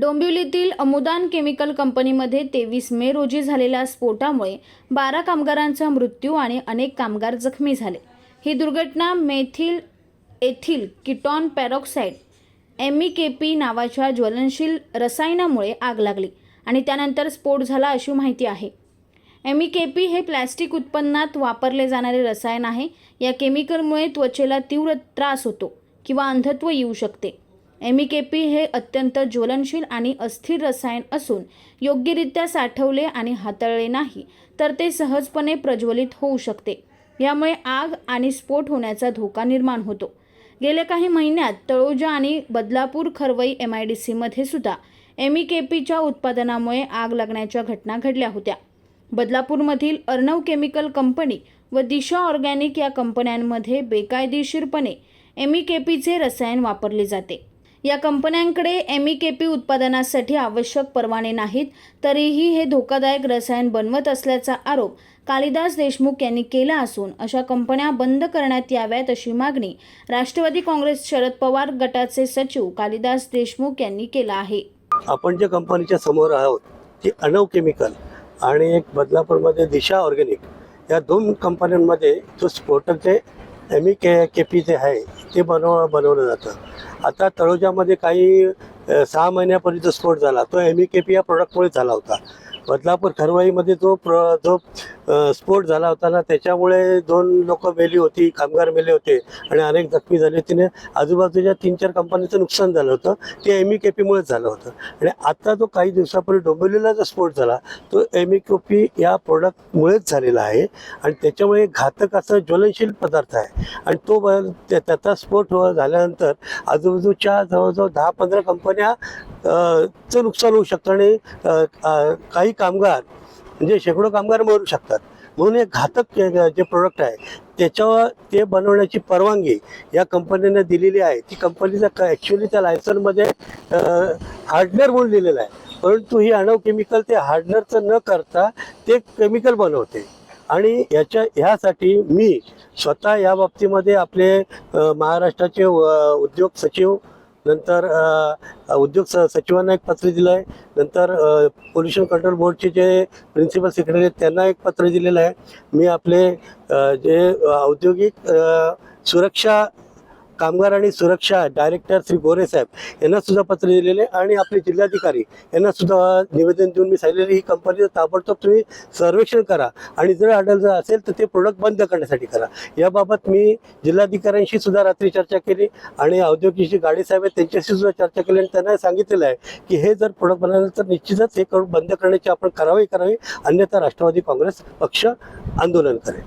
डोंबिवलीतील अमुदान chemical कंपनीमध्ये तेवीस मे रोजी झालेल्या स्फोटामुळे बारा कामगारांचा मृत्यू आणि अनेक कामगार जखमी झाले. ही दुर्घटना methyl ethyl ketone peroxide MEKP नावाच्या ज्वलनशील रसायनामुळे आग लागली आणि त्यानंतर स्फोट झाला अशी माहिती आहे. एमईकेपी हे प्लॅस्टिक उत्पन्नात वापरले जाणारे रसायन आहे. या केमिकलमुळे त्वचेला तीव्र त्रास होतो किंवा अंधत्व येऊ शकते. एमिकेपी हे अत्यंत ज्वलनशील आणि अस्थिर रसायन असून योग्यरित्या साठवले आणि हाताळले नाही तर ते सहजपणे प्रज्वलित होऊ शकते. यामुळे आग आणि स्फोट होण्याचा धोका निर्माण होतो. गेल्या काही महिन्यात तळोजा आणि Badlapur Kharwai M I D सीमध्ये सुद्धा एमईकेपीच्या उत्पादनामुळे आग लागण्याच्या घटना घडल्या होत्या. बदलापूरमधील अर्णव केमिकल कंपनी व दिशा ऑर्गॅनिक या कंपन्यांमध्ये बेकायदेशीरपणे एमईकेपीचे रसायन वापरले जाते. या कंपन्यांकडे एम ई केपी उत्पादनासाठी आवश्यक परवाने नाहीत तरीही हे धोकादायक रसायन बनवत असल्याचा आरोप कालिदास देशमुख यांनी केला असून अशा कंपन्या बंद करण्यात याव्यात अशी मागणी राष्ट्रवादी काँग्रेस शरद पवार गटाचे सचिव कालिदास देशमुख यांनी केला आहे. आपण ज्या कंपनीच्या समोर आहोत ती अणव केमिकल आणि एक बदलापूरमध्ये दिशा ऑर्गॅनिक या दोन कंपन्यांमध्ये जो स्फोटक जे M E K K P जे आहे ते बनव बनवलं जातं. आता तळोजामध्ये काही सहा महिन्यापर्यंत स्फोट झाला. तो एम ई के पी या प्रोडक्टमुळे झाला होता. बदलापूर खरवाईमध्ये जो प्र जो स्फोट झाला होता ना त्याच्यामुळे दोन लोक मेली होती कामगार मेले होते आणि अनेक जखमी झाले तिने आजूबाजूच्या तीन चार कंपनीचं नुकसान झालं होतं. ते एम ई के पीमुळेच झालं होतं. आणि आता जो काही दिवसापूर्वी डोंबिवलीला जो स्फोट झाला तो एम ई के पी या प्रोडक्टमुळेच झालेला आहे. आणि त्याच्यामुळे घातक असं ज्वलनशील पदार्थ आहे. आणि तो त्याचा स्फोट हो, झाल्यानंतर आजूबाजूच्या जवळजवळ दहा पंधरा कंपन्या चं नुकसान होऊ शकतं आणि काही कामगार म्हणजे शेकडो कामगार मरू शकतात. म्हणून हे घातक जे प्रोडक्ट आहे त्याच्यावर ते बनवण्याची परवानगी या कंपनीने दिलेली आहे. ती कंपनीचा ॲक्च्युली त्या लायसनमध्ये हार्डनर म्हणून दिलेलं आहे. परंतु ही अणव केमिकल ते हार्डनरचं न करता ते केमिकल बनवते. आणि याच्या ह्यासाठी मी स्वतः या बाबतीमध्ये आपले महाराष्ट्राचे उद्योग सचिव नंतर उद्योग स सचिवांना एक पत्र दिलं आहे नंतर पोल्युशन कंट्रोल बोर्डचे जे प्रिन्सिपल सेक्रेटरी आहेत त्यांना एक पत्र दिलेलं आहे. मी आपले जे औद्योगिक सुरक्षा कामगार आणि सुरक्षा डायरेक्टर श्री गोरे साहेब यांना सुद्धा पत्र दिलेले आणि आपले जिल्हाधिकारी यांना सुद्धा निवेदन देऊन मी सांगितलेलं ही कंपनीचं ताबडतोब तुम्ही सर्वेक्षण करा आणि जर आढळलं असेल तर ते प्रोडक्ट बंद करण्यासाठी करा. याबाबत मी जिल्हाधिकाऱ्यांशी सुद्धा रात्री चर्चा केली आणि औद्योगिक जी गाडी साहेब आहेत त्यांच्याशी सुद्धा चर्चा केली आणि त्यांना सांगितलेलं आहे की हे जर प्रोडक्ट बनवलं तर निश्चितच हे करून बंद करण्याची आपण करावी करावी अन्यथा राष्ट्रवादी काँग्रेस पक्ष आंदोलन करेल.